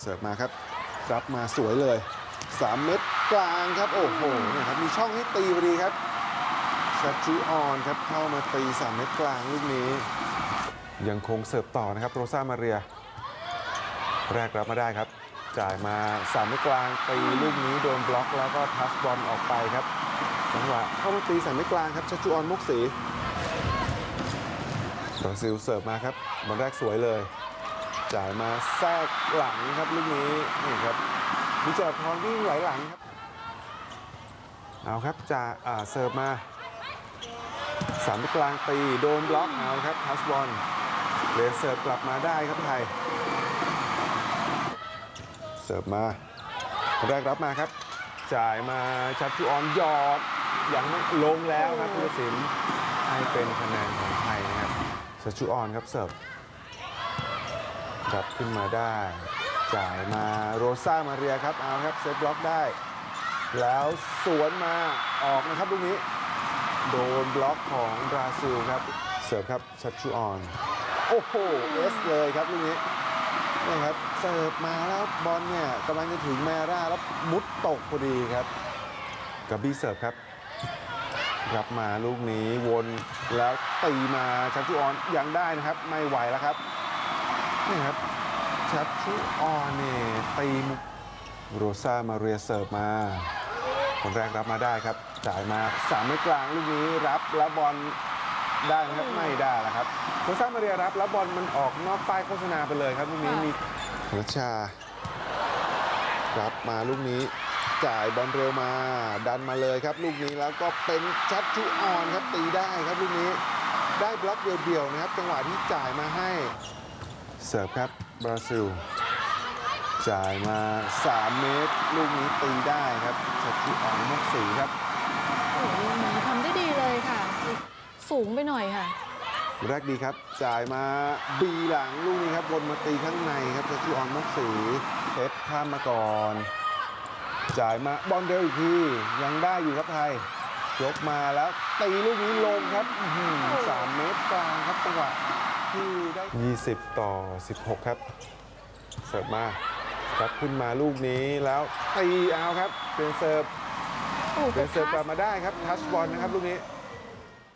เสิร์ฟมาครับรับมาสวยเลย 3 เม็ดกลางครับ โอ้โหเนี่ยครับมีช่องให้ตีพอดีครับชัดจูออนครับเข้ามาตี 3 เม็ดกลางลูกนี้ ยังคงเสิร์ฟต่อนะครับโรซ่ามาเรีย แรกรับมาได้ครับ จ่ายมา3เม็ดกลางตีลูกนี้โดนบล็อกแล้วก็ทัชบอลออกไปครับจังหวะเข้ามาตี3เม็ดกลางครับชัดจูออนมุกสีบราซิลเสิร์ฟมาครับบอลแรกสวยเลย จ่ายมาแทรกหลังครับลูกนี้นี่ครับวิจารพรวิ่งไหลหลังครับเอาครับจะเสิร์ฟมาสามกลางตีโดนบล็อกเอาครับทัชบอลเหลนเสิร์ฟกลับมาได้ครับไทย เสิร์ฟมาแรกรับมาครับ จ่ายมาชัดทุออนยอดยังไม่ลงแล้วครับผู้ตัดสินให้เป็นคะแนนของไทยนะครับชัชชุออนครับเสิร์ฟ รับขึ้นมาได้ จ่ายมาโรซ่ามาเรียครับเอาครับเซตบล็อกได้ แล้วสวนมาออกนะครับลูกนี้ โดนบล็อกของบราซิลครับเสิร์ฟครับชัดชูออน โอ้โหเอสเลยครับลูกนี้นี่ครับเสิร์ฟมาแล้วบอลเนี่ยกำลังจะถึงแมร่าแล้วมุดตกพอดีครับกับบี้เสิร์ฟครับรับมาลูกนี้วนแล้วตีมาชัดชูออนยังได้นะครับ ไม่ไหวแล้วครับ นี่ครับชัดชุออนเนี่ยตีมุกโรซ่ามาเรียเสิร์ฟมา คนแรกรับมาได้ครับ จ่ายมาสามเมตรกลางลูกนี้รับแล้วบอลได้ไหมครับไม่ได้แล้วครับโรซ่ามาเรียรับแล้วบอลมันออกนอกป้ายโฆษณาไปเลยครับลูกนี้มีรัชชา รับมาลูกนี้จ่ายบอลเร็วมา ดันมาเลยครับ ลูกนี้แล้วก็เป็นชัดชุออนครับตีได้ครับลูกนี้ได้บล็อกเดียวๆนะครับจังหวะที่จ่ายมาให้ เสิร์ฟครับบราซิล จ่ายมา 3 เมตร ลูกนี้ตีได้ครับชัดชุออนมุกสีครับโอ้โหเหมือนทำได้ดีเลยค่ะ สูงไปหน่อยค่ะ แรกดีครับ จ่ายมาบีหลังลูกนี้ครับวนมาตีข้างในครับชัดชุออนมุกสีเซตข้ามมาก่อน จ่ายมาบอลเร็วอีกทียังได้อยู่ครับไทยยกมาแล้วตีลูกนี้ลงครับอื้อหือสามเมตรกลางครับจังหวะ ที่ได้20 ต่อ 16 ครับ เสิร์ฟมาครับขึ้นมาลูกนี้แล้วตีเอาครับ เป็นเสิร์ฟโอ้โหเป็นเสิร์ฟกลับพาสมาได้ครับ ทัชบอลนะครับลูกนี้